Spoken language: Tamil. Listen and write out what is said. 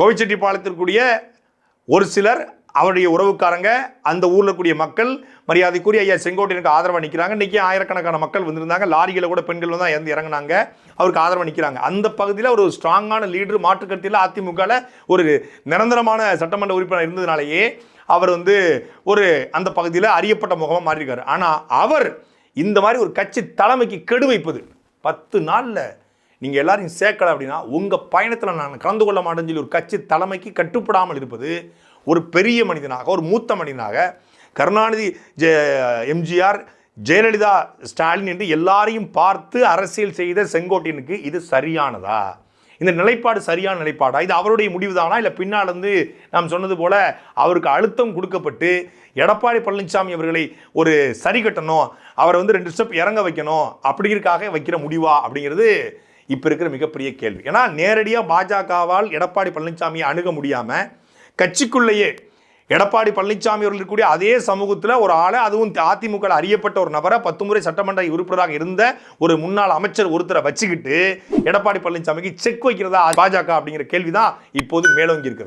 கோவிச்செட்டிப்பாளையத்திற்குரிய ஒரு சிலர் அவருடைய உறவுக்காரங்க அந்த ஊரில் இருக்கக்கூடிய மக்கள் மரியாதைக்குரிய ஐயா செங்கோட்டையனுக்கு ஆதரவாக நிற்கிறாங்க இன்றைக்கி ஆயிரக்கணக்கான மக்கள் வந்திருந்தாங்க. லாரிகளை கூட பெண்கள் தான் இறந்து இறங்குனாங்க. அவருக்கு ஆதரவாக நிற்கிறாங்க அந்த பகுதியில் ஒரு ஸ்ட்ராங்கான லீடர் மாற்றுக்கருத்தில் அதிமுகவில் ஒரு நிரந்தரமான சட்டமன்ற உறுப்பினர் இருந்ததுனாலேயே அவர் வந்து ஒரு அந்த பகுதியில் அறியப்பட்ட முகமாக மாறியிருக்காரு. ஆனால் அவர் இந்த மாதிரி ஒரு கட்சி தலைமைக்கு கெடு வைப்பது பத்து நாளில் நீங்கள் எல்லாரையும் சேர்க்கலை அப்படின்னா உங்கள் பயணத்தில் நான் கலந்து கொள்ள மாட்டேன்னு சொல்லி ஒரு கட்சி தலைமைக்கு கட்டுப்படாமல் இருப்பது ஒரு பெரிய மனிதனாக ஒரு மூத்த மனிதனாக கருணாநிதி ஜெ எம்ஜிஆர் ஜெயலலிதா ஸ்டாலின் என்று எல்லாரையும் பார்த்து அரசியல் செய்த செங்கோட்டையனுக்கு இது சரியானதா? இந்த நிலைப்பாடு சரியான நிலைப்பாடா? இது அவருடைய முடிவு தானா இல்லை பின்னால் வந்து நாம் சொன்னது போல அவருக்கு அழுத்தம் கொடுக்கப்பட்டு எடப்பாடி பழனிசாமி அவர்களை ஒரு சரி கட்டணும் அவரை வந்து ரெண்டு ஸ்டெப் இறங்க வைக்கணும் அப்படிங்கிறதுக்காக வைக்கிற முடிவா? அப்படிங்கிறது இப்போ இருக்கிற மிகப்பெரிய கேள்வி. ஏன்னா நேரடியாக பாஜகவால் எடப்பாடி பழனிசாமியை அணுக முடியாமல் கட்சிக்குள்ளேயே எடப்பாடி பழனிசாமி அவர்கள் இருக்கக்கூடிய அதே சமூகத்தில் ஒரு ஆளை அதுவும் அதிமுக அறியப்பட்ட ஒரு நபரை பத்து முறை சட்டமன்ற உறுப்பினராக இருந்த ஒரு முன்னாள் அமைச்சர் ஒருத்தரை வச்சுக்கிட்டு எடப்பாடி பழனிசாமிக்கு செக் வைக்கிறதா பாஜக அப்படிங்கிற கேள்வி தான் இப்போது மேலோங்கி இருக்கிறது.